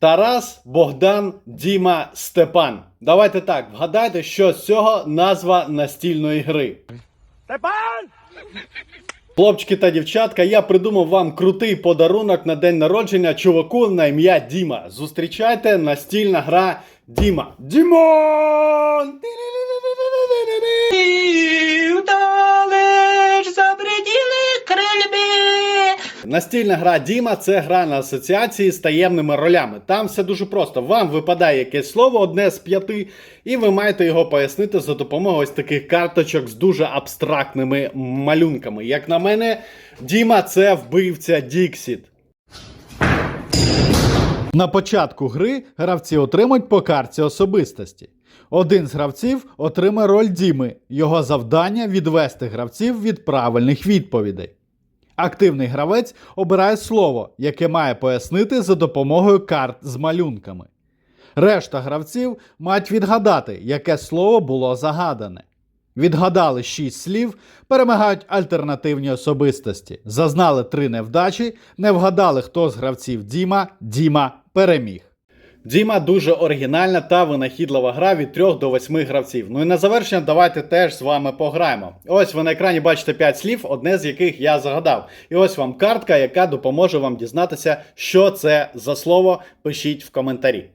Тарас, Богдан, Діма, Степан. Давайте так, вгадайте, що з цього назва настільної гри. Степан! Хлопчики та дівчатка, я придумав вам крутий подарунок на день народження чуваку на ім'я Діма. Зустрічайте настільна гра Діма. Дімон! Настільна гра Діма це гра на асоціації з таємними ролями. Там все дуже просто. Вам випадає якесь слово, одне з п'яти, і ви маєте його пояснити за допомогою ось таких карточок з дуже абстрактними малюнками. Як на мене, Діма це вбивця Діксіт. На початку гри гравці отримують по карті особистості. Один з гравців отримає роль Діми. Його завдання відвести гравців від правильних відповідей. Активний гравець обирає слово, яке має пояснити за допомогою карт з малюнками. Решта гравців мають відгадати, яке слово було загадане. Відгадали 6 слів, перемагають альтернативні особистості. Зазнали 3 невдачі, не вгадали, хто з гравців Діма. Діма переміг. Діма дуже оригінальна та винахідлива гра від 3 до 8 гравців. Ну і на завершення давайте теж з вами пограємо. Ось ви на екрані бачите 5 слів, одне з яких я загадав. І ось вам картка, яка допоможе вам дізнатися, що це за слово. Пишіть в коментарі.